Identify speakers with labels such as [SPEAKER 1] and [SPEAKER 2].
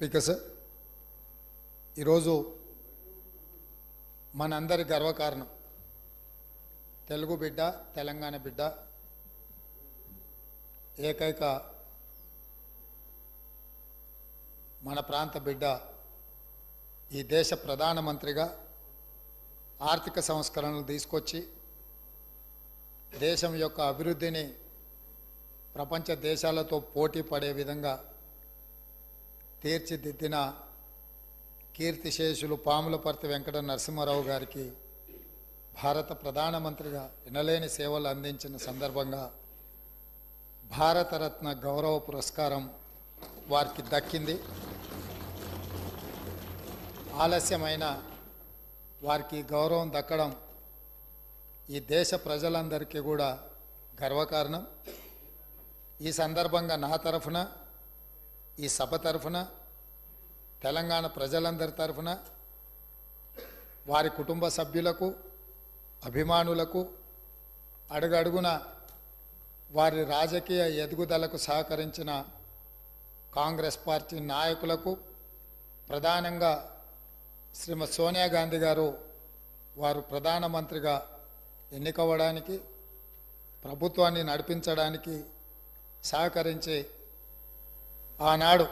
[SPEAKER 1] Speaker sir ఈరోజు మనందరి గర్వకారణం. తెలుగు బిడ్డ తెలంగాణ బిడ్డ ఏకైక మన ప్రాంత బిడ్డ ఈ దేశ ప్రధానమంత్రిగా ఆర్థిక సంస్కరణలు తీసుకొచ్చి దేశం యొక్క అభివృద్ధిని ప్రపంచ దేశాలతో పోటీ పడే విధంగా తీర్చిదిద్దిన కీర్తిశేషులు పాములపర్తి వెంకట నరసింహారావు గారికి భారత ప్రధానమంత్రిగా వినలేని సేవలు అందించిన సందర్భంగా భారతరత్న గౌరవ పురస్కారం వారికి దక్కింది. ఆలస్యమైన వారికి గౌరవం దక్కడం ఈ దేశ ప్రజలందరికీ కూడా గర్వకారణం. ఈ సందర్భంగా నా తరఫున ఈ సభ తరఫున తెలంగాణ ప్రజలందరి తరఫున వారి కుటుంబ సభ్యులకు అభిమానులకు అడుగడుగున వారి రాజకీయ ఎదుగుదలకు సహకరించిన కాంగ్రెస్ పార్టీ నాయకులకు ప్రధానంగా శ్రీమతి సోనియా గాంధీ గారు వారు ప్రధానమంత్రిగా ఎన్నికవ్వడానికి ప్రభుత్వాన్ని నడిపించడానికి సహకరించి ఆనాడు